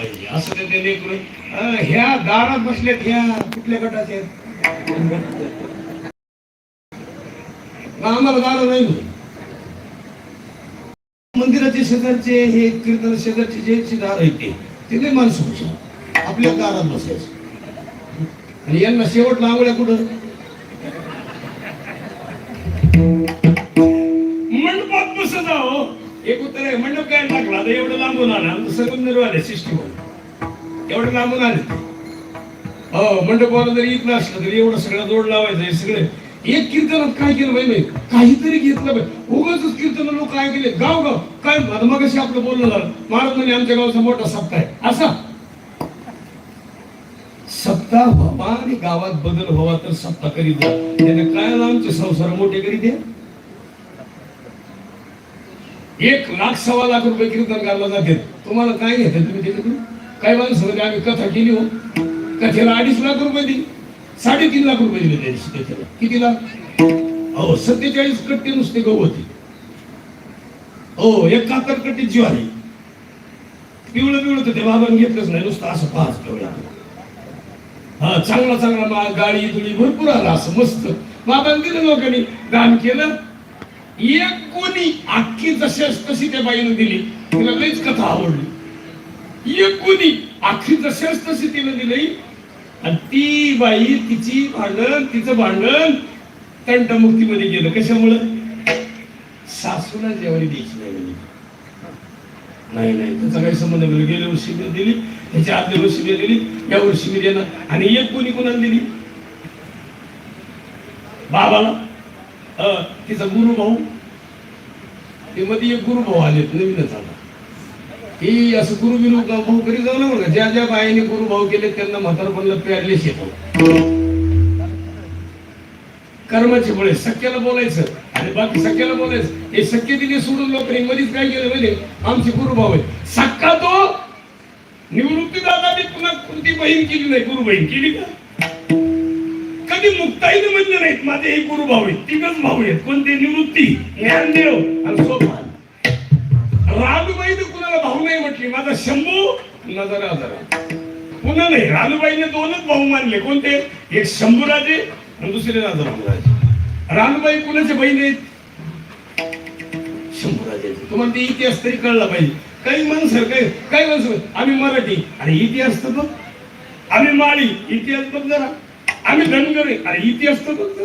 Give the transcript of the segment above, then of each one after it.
पाहिजे. असं ते ते ह्या दारात बसलेत ह्या कुठल्या गटाचे? आम्हाला दार नाही मंदिराचे शेजारचे हे कीर्तन शेजारचे जे दार आहेत ते ते लय माणसं हुशार. आपल्या दारात बसायचं. आणि यांना शेवट लांगड्या कुठं? एक उत्तर आहे मंडप काय टाकला आता एवढं लांबून आला आमचं सगळं निर्वाले सिस्टम एवढं लांबून आले. ते. हो मंडपाला जरी इथलं असलं तरी एवढं सगळं जोड लावायचं हे सगळे. एक कीर्तनात काय केलं पाहिजे काहीतरी घेतलं पाहिजे उगाच कीर्तन लोक काय केले गाव गाव. काय मग आपलं बोलणं झालं. महाराज म्हणजे आमच्या गावाचा मोठा सप्ताह आहे. असा. सप्ताह व्हावा आणि गावात बदल व्हावा तर सप्ताह करीत जा. त्याने काय आमचे संसार मोठे करीत आहे. एक लाख सव्वा लाख रुपये कीर्तन करायला जाते. तुम्हाला काय घेतात तुम्ही त्याच्यातून? काय माणसं म्हणजे आम्ही कथा केली हो? कथेला अडीच लाख रुपये दिली. साडेतीन लाख रुपये दिले त्याची कथेला किती लाख सत्तेचाळीस कट्टे नुसते गहू होते. हो एकाहत्तर कट्टे ज्वारी. पिवळं पिवळं तर ते बाबांनी घेतलंच नाही. नुसतं असं पाच पिवळं हा चांगला चांगला माल गाडी तुळी भरपूर आला असं मस्त. बाबांनी दिलं लोकांनी. दान केलं. एक कोणी अख्खी जशास तशी त्या बाईनं दिली. तिला लईच कथा आवडली. एक कोणी अख्खी जशास तशी तिनं दिली. आणि ती बाई तिची भांडण तिचं भांडण तंटमुक्तीमध्ये गेलं. कशामुळं? सासूला जेवणी द्यायची नाही नाही नाही त्याचा काही संबंध नाही. गेल्या वर्षी मी दिली त्याच्या आदल्या वर्षी मी दिली या वर्षी मी देणार. आणि एक कोणी कोणाला दिली? बाबाला. तिचा गुरु भाऊ. ते मध्ये एक गुरु भाऊ आले नवीनच आला ही असं गुरु बिरु भाऊ करी जाऊ नका ज्या ज्या बाईने गुरु भाऊ केले त्यांना म्हातारपणला प्यारले शिकव कर्माचे मुळे सख्याला बोलायचं. आणि बाकी सख्याला बोलायचं. हे सख्य दिले सोडून लोकांनी मध्येच काय केलं म्हणजे आमचे गुरु भाऊ आहे सक्का तो निवृत्ती दादाने पुन्हा कोणती बहीण केली नाही. गुरु बहीण केली का? कधी मुक्ताईने म्हणले नाहीत माझे हे गुरु भाऊ आहेत तिघच भाऊ आहेत. कोणते? निवृत्ती ज्ञानदेव आणि सोपान. रानूबाईने कुणाला भाऊ नाही म्हटली? माझा शंभू नजर आजारा पुन्हा नाही रानूबाईने दोनच भाऊ मानले. कोणते? एक शंभूराजे आणि दुसरे राजा रामराजे रानूबाई कुणाचे बहीण आहेत? शंभूराजे तुम्हाला ते इतिहास तरी कळला पाहिजे. काही माणसं काही काही माणसं आम्ही मराठी. आणि इतिहास तर आम्ही माळी. इतिहास बघ जरा. आम्ही धनगर अरे इतिहास तर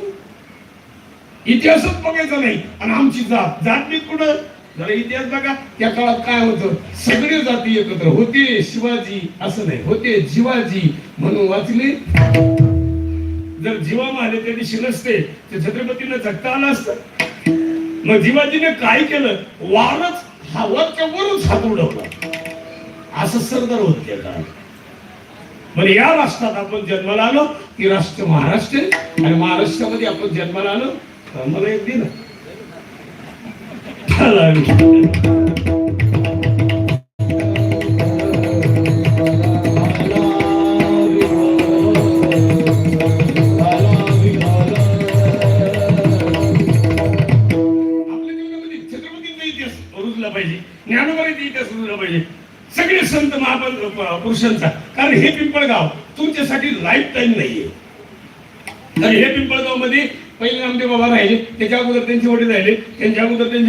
इतिहासच बघायचा नाही. आणि आमची जात. जात नाही कुठं? जरा इतिहास बघा. त्या काळात काय होतं? सगळे जाती एकत्र. होते शिवाजी. असं नाही. होते जिवाजी. म्हणून वाचले. जर जीवा मारले त्या दिवशी नसते. तर छत्रपतीनं जगता आलं असत. मग जिवाजीने काय केलं? वारच हा वरच्या वरच हात उडवला. असं सरदार होत त्या काळात. म्हणजे या राष्ट्रात आपण जन्माला आलो की राष्ट्र महाराष्ट्र आणि महाराष्ट्रामध्ये आपण जन्माला आलो तर मला एक दिन आपल्या जीवनामध्ये इतिहास रुजला पाहिजे. ज्ञानोबाईचा इतिहास रुजला पाहिजे. सगळे संत महापं पुरुषांचा. कारण हे पिंपळगाव तुमच्यासाठी लाईफ टाईम नाहीये. तर हे पिंपळगावमध्ये पहिले आमचे बाबा राहिले त्याच्या अगोदर त्यांचे वडील राहिले त्यांच्या अगोदर त्यांचे